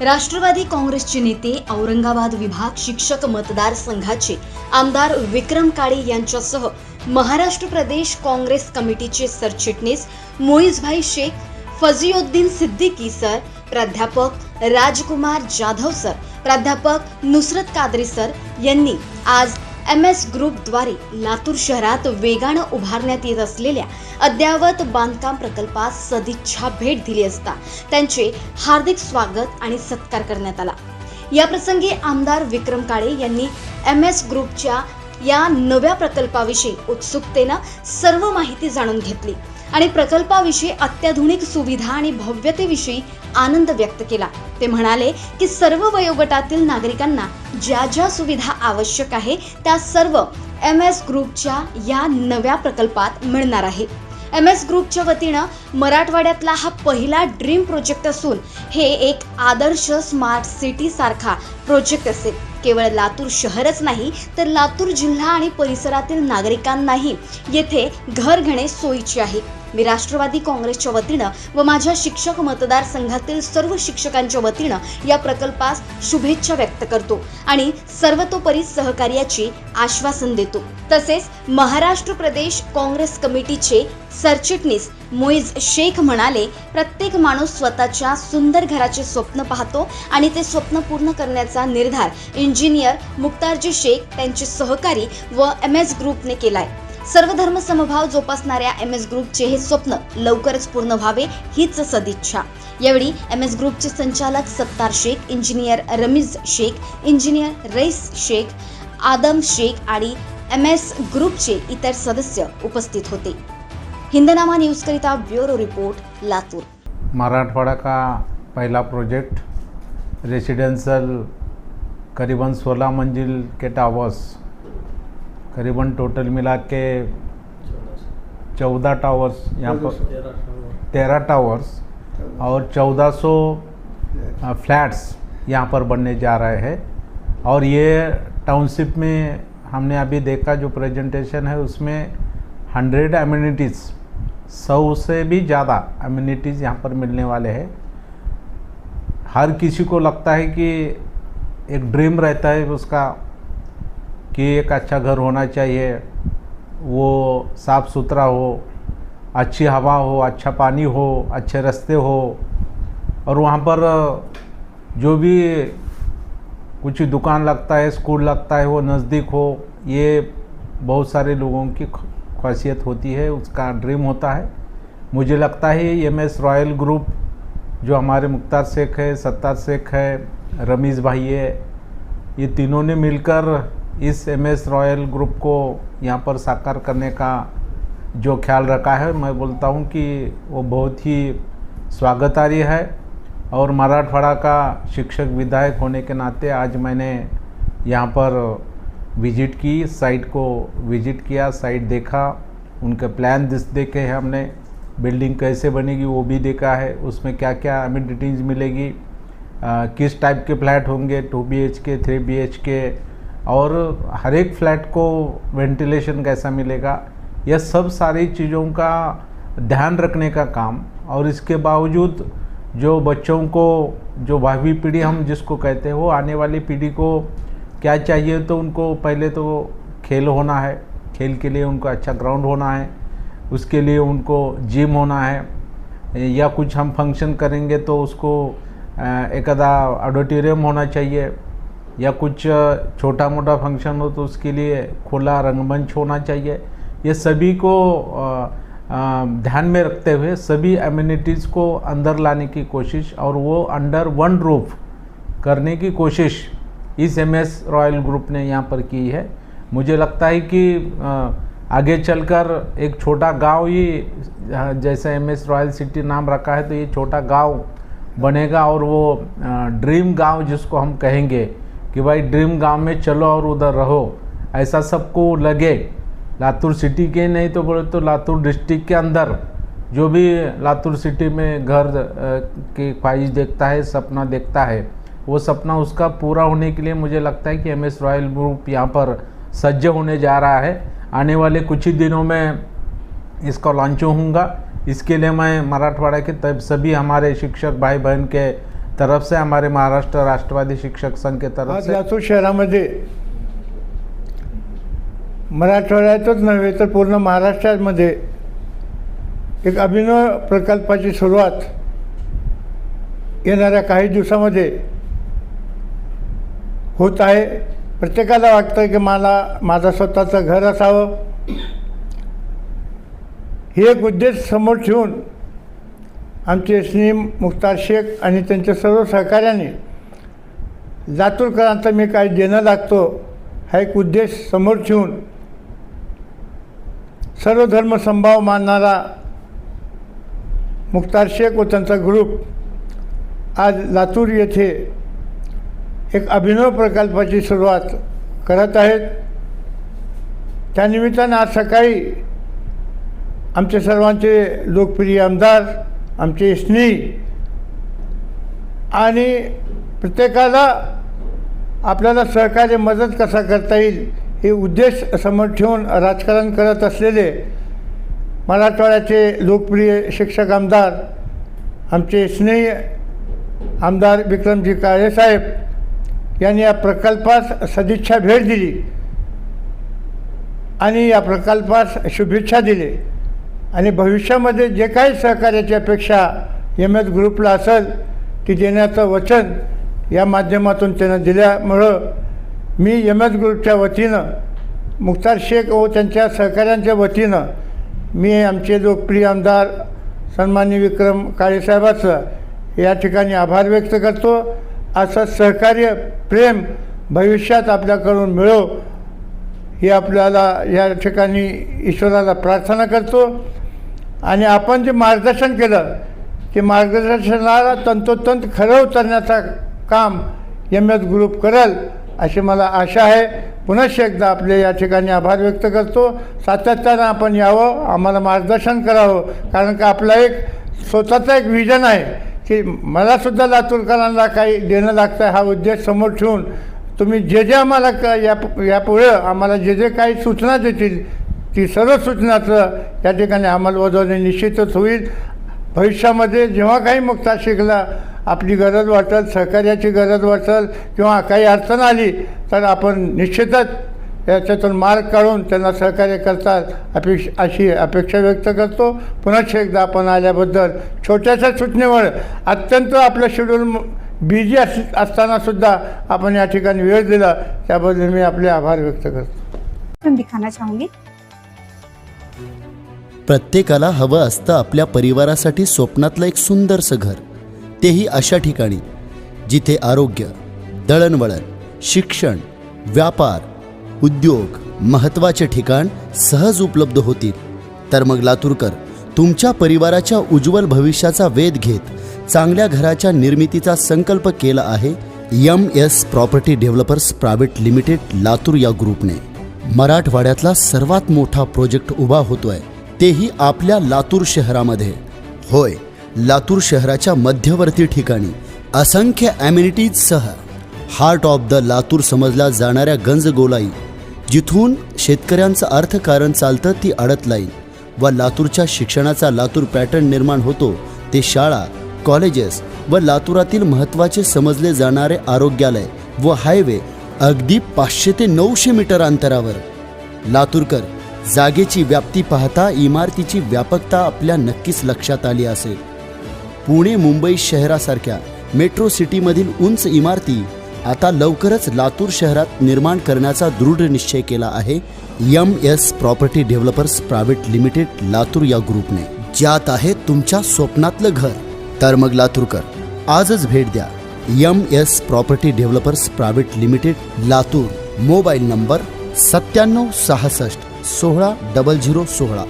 राष्ट्रवादी काँग्रेसचे नेते औरंगाबाद विभाग शिक्षक मतदारसंघाचे आमदार विक्रम काळे यांच्यासह महाराष्ट्र प्रदेश काँग्रेस कमिटीचे सरचिटणीस मोईजभाई शेख फजियोद्दीन सिद्दीकी सर प्राध्यापक राजकुमार जाधव सर प्राध्यापक नुसरत कादरी सर यांनी आज एम एस ग्रुपद्वारे लातूर शहरात वेगानं उभारण्यात येत असलेल्या अद्ययावत बांधकाम प्रकल्पास सदिच्छा भेट दिली असता त्यांचे हार्दिक स्वागत आणि सत्कार करण्यात आला. या प्रसंगी आमदार विक्रम काळे यांनी एम एस ग्रुपच्या या नव्या प्रकल्पाविषयी उत्सुकतेनं सर्व माहिती जाणून घेतली. आणि प्रकल्पाविषयी अत्याधुनिक सुविधा आणि भव्यतेविषयी आनंद व्यक्त केला. ते म्हणाले की सर्व वयोगटातील नागरिकांना ज्या ज्या सुविधा आवश्यक आहे त्या सर्व एम एस ग्रुपच्या या नव्या प्रकल्पात मिळणार आहे. एम एस ग्रुपच्या वतीनं मराठवाड्यातला हा पहिला ड्रीम प्रोजेक्ट असून हे एक आदर्श स्मार्ट सिटी सारखा प्रोजेक्ट असेल. केवळ लातूर शहरच नाही तर लातूर जिल्हा आणि परिसरातील नागरिकांनाही येथे घर घेणे सोयीचे आहे. मी राष्ट्रवादी काँग्रेसच्या वतीनं व माझ्या शिक्षक मतदारसंघातील सर्व शिक्षकांच्या वतीनं या प्रकल्पास शुभेच्छा व्यक्त करतो आणि सर्वतोपरी सहकार्याची आश्वासन देतो. तसेच महाराष्ट्र प्रदेश काँग्रेस कमिटीचे सरचिटणीस मुईज शेख म्हणाले प्रत्येक माणूस स्वतःच्या सुंदर घराचे स्वप्न पाहतो आणि ते स्वप्न पूर्ण करण्याचा निर्धार इंजिनियर मुक्तारजी शेख त्यांचे सहकारी व एम एस ग्रुपने केलाय. सर्व धर्म समभाव जोपासणाऱ्या एम एस ग्रुपचे हे स्वप्न लवकरच पूर्ण व्हावे हीच सदिच्छा. यावेळी एम एस ग्रुपचे संचालक सत्तार शेख इंजिनियर रमीज शेख इंजिनियर रईस शेख आदम शेख आणि एम एस ग्रुपचे इतर सदस्य उपस्थित होते. हिंदनामा न्यूजकरिता ब्युरो रिपोर्ट लातूर. मराठवाड़ा का पहला प्रोजेक्ट? रेसिडेंशियल करीबन 16 मंजिल के टावर्स. करीबन टोटल मिला के चौदह टावर्स यहाँ पर तेरह टावर्स और चौदह सौ फ्लैट्स यहाँ पर बनने जा रहे हैं। और ये टाउनशिप में हमने अभी देखा जो प्रेजेंटेशन है उसमें हंड्रेड अम्यूनिटीज़ सौ से भी ज़्यादा अम्यूनिटीज़ यहाँ पर मिलने वाले हैं। हर किसी को लगता है कि एक ड्रीम रहता है उसका कि एक अच्छा घर होना चाहिए, वो साफ़ सुथरा हो, अच्छी हवा हो अच्छा पानी हो, अच्छे रास्ते हो। और वहाँ पर जो भी कुछ दुकान लगता है, स्कूल लगता है, वो नज़दीक हो, ये बहुत सारे लोगों की ख्वासियत होती है, उसका ड्रीम होता है। मुझे लगता है एम एस रॉयल ग्रुप, जो हमारे मुख्तार शेख है, सत्तार शेख है, रमीज़ भाई है, ये तीनों ने मिलकर इस एम एस रॉयल ग्रुप को यहाँ पर साकार करने का जो ख्याल रखा है मैं बोलता हूँ कि वो बहुत ही स्वागतार्य है और मराठवाड़ा का शिक्षक विधायक होने के नाते आज मैंने यहाँ पर विज़िट की साइट को विज़िट किया साइट देखा उनके प्लान देखे हैं हमने बिल्डिंग कैसे बनेगी वो भी देखा है उसमें क्या क्या हमें अम्यूनिटीज़ मिलेगी आ, किस टाइप के फ्लैट होंगे two B H K three B H K और हर एक फ्लैट को वेंटिलेशन कैसा मिलेगा, यह सब सारी चीज़ों का ध्यान रखने का काम। और इसके बावजूद जो बच्चों को, जो भावी पीढ़ी हम जिसको कहते हैं, वो आने वाली पीढ़ी को क्या चाहिए तो उनको पहले तो खेल होना है। खेल के लिए उनको अच्छा ग्राउंड होना है, उसके लिए उनको जिम होना है, या कुछ हम फ़ंक्शन करेंगे तो उसको एक ऑडिटोरियम होना चाहिए। या कुछ छोटा मोटा फ़ंक्शन हो तो उसके लिए खुला रंगमंच होना चाहिए। ये सभी को ध्यान में रखते हुए सभी अम्यूनिटीज़ को अंदर लाने की कोशिश और वो अंडर वन रूफ करने की कोशिश इस एम एस रॉयल ग्रुप ने यहाँ पर की है। मुझे लगता है कि आगे चलकर एक छोटा गाँव ही जैसे एम एस रॉयल सिटी नाम रखा है तो ये छोटा गाँव बनेगा और वो ड्रीम गाँव जिसको हम कहेंगे कि भाई ड्रीम गाँव में चलो और उधर रहो। ऐसा सबको लगे। लातूर सिटी के नहीं तो बोले तो लातूर डिस्ट्रिक्ट के अंदर। जो भी लातूर सिटी में घर की ख्वाहिश देखता है, सपना देखता है, वो सपना उसका पूरा होने के लिए मुझे लगता है कि एम एस रॉयल ग्रुप यहाँ पर सज्ज होने जा रहा है। आने वाले कुछ ही दिनों में इसका लॉन्च होऊँगा। इसके लिए मैं मराठवाड़ा के तब सभी हमारे शिक्षक भाई बहन के तरफ से हमारे महाराष्ट्र राष्ट्रवादी शिक्षक संघ के तरफ आज से लातूर शहरामध्ये मराठवाड्यातच नव्हे तर पूर्ण महाराष्ट्रामध्ये एक अभिनव प्रकल्पाची सुरुवात येणाऱ्या काही दिवसामध्ये होत आहे. प्रत्येकाला वाटतं की मला माझं स्वतःचं घर असावं. ही एक उद्देश समोर ठेवून आमचे स्नीम मुख्तार शेख आणि त्यांच्या सर्व सहकार्याने लातूरकरांचा मी काय देणं लागतो हा एक उद्देश समोर ठेवून सर्व धर्म संभाव मानणारा मुख्तार शेख व त्यांचा ग्रुप आज लातूर येथे एक अभिनव प्रकल्पाची सुरुवात करत आहेत. त्यानिमित्तानं आज सकाळी आमचे सर्वांचे लोकप्रिय आमदार आमचे स्नेही आणि प्रत्येकाला आपल्याला सहकार्य मदत कसा करता येईल हे उद्देश समोर ठेवून राजकारण करत असलेले मराठवाड्याचे लोकप्रिय शिक्षक आमदार आमचे स्नेही आमदार विक्रमजी काळेसाहेब यांनी या प्रकल्पास सदिच्छा भेट दिली आणि या प्रकल्पास शुभेच्छा दिली. आणि भविष्यामध्ये जे काही सहकार्याची अपेक्षा एम एस ग्रुपला असेल ती देण्याचं वचन या माध्यमातून त्यानं दिल्यामुळं मी एम एस ग्रुपच्या वतीनं मुख्तार शेख व त्यांच्या सहकाऱ्यांच्या वतीनं मी आमचे लोकप्रिय आमदार सन्मान्य विक्रम काळेसाहेबाचं या ठिकाणी आभार व्यक्त करतो. असं सहकार्य प्रेम भविष्यात आपल्याकडून मिळो ही आपल्याला या ठिकाणी ईश्वराला प्रार्थना करतो. आणि आपण जे मार्गदर्शन केलं ते मार्गदर्शनाला तंतोतंत खरं उतरण्याचा काम एम एस ग्रुप करेल अशी मला आशा आहे. पुनश्च एकदा आपले या ठिकाणी आभार व्यक्त करतो. सातत्यानं आपण यावं आम्हाला मार्गदर्शन करावं कारण का आपला एक स्वतःचा एक विजन आहे की मलासुद्धा लातूरकरांना काही देणं लागतं हा उद्देश समोर ठेवून तुम्ही जे जे आम्हाला क या यापुढं आम्हाला जे जे काही सूचना देतील ती सर्व सूचनाचं या ठिकाणी अंमलबजावणी निश्चितच होईल. भविष्यामध्ये जेव्हा काही मुक्ता शिकला आपली गरज वाटेल सहकार्याची गरज वाटेल किंवा काही अडचण आली तर आपण निश्चितच याच्यातून मार्ग काढून त्यांना सहकार्य करतात अपेक्ष अशी अपेक्षा व्यक्त करतो. पुनश्च एकदा आपण आल्याबद्दल छोट्याशा सूचनेवर अत्यंत आपलं शेड्यूल बिझी अस असतानासुद्धा आपण या ठिकाणी वेळ दिला. त्याबद्दल मी आपले आभार व्यक्त करतो. दिखाना चाहूंगी प्रत्येकाला हवं असतं आपल्या परिवारासाठी स्वप्नातलं एक सुंदरसं घर. तेही अशा ठिकाणी जिथे आरोग्य दळणवळण शिक्षण व्यापार उद्योग महत्त्वाचे ठिकाण सहज उपलब्ध होतील. तर मग लातूरकर तुमच्या परिवाराच्या उज्ज्वल भविष्याचा वेध घेत चांगल्या घराच्या निर्मितीचा संकल्प केला आहे M S property developers private limited Latur या ग्रुपने. मराठवाड्यातला सर्वात मोठा प्रोजेक्ट उभा होतोय. तेही आपल्या लातूर शहरामध्ये. होय लातूर शहराच्या मध्यवर्ती ठिकाणी असंख्य ॲम्युनिटीजसह हार्ट ऑफ द लातूर समजल्या जाणाऱ्या गंजगोलाई जिथून शेतकऱ्यांचं अर्थकारण चालतं ती अडत लाईन व लातूरच्या शिक्षणाचा लातूर पॅटर्न निर्माण होतो ते शाळा कॉलेजेस व लातूरातील महत्त्वाचे समजले जाणारे आरोग्यालय व हायवे अगदी पाचशे ते नऊशे मीटर अंतरावर. लातूरकर जागेची व्याप्ती पाहता इमारतीची व्यापकता आपल्या नक्कीच लक्षात आली असेल. पुणे मुंबई शहरासारख्या मेट्रो सिटीमधील उंच इमारती आता लवकरच लातूर शहरात निर्माण करण्याचा दृढ निश्चय केला आहे M S property developers private limited Latur या ग्रुपने. ज्यात आहे तुमच्या स्वप्नातलं घर. तर मग लातूरकर आजच भेट द्या. M S property developers private limited Latur. Mobile number सत्त्याण्णव सहासष्ट सोहळा डबल झिरो सोहळा.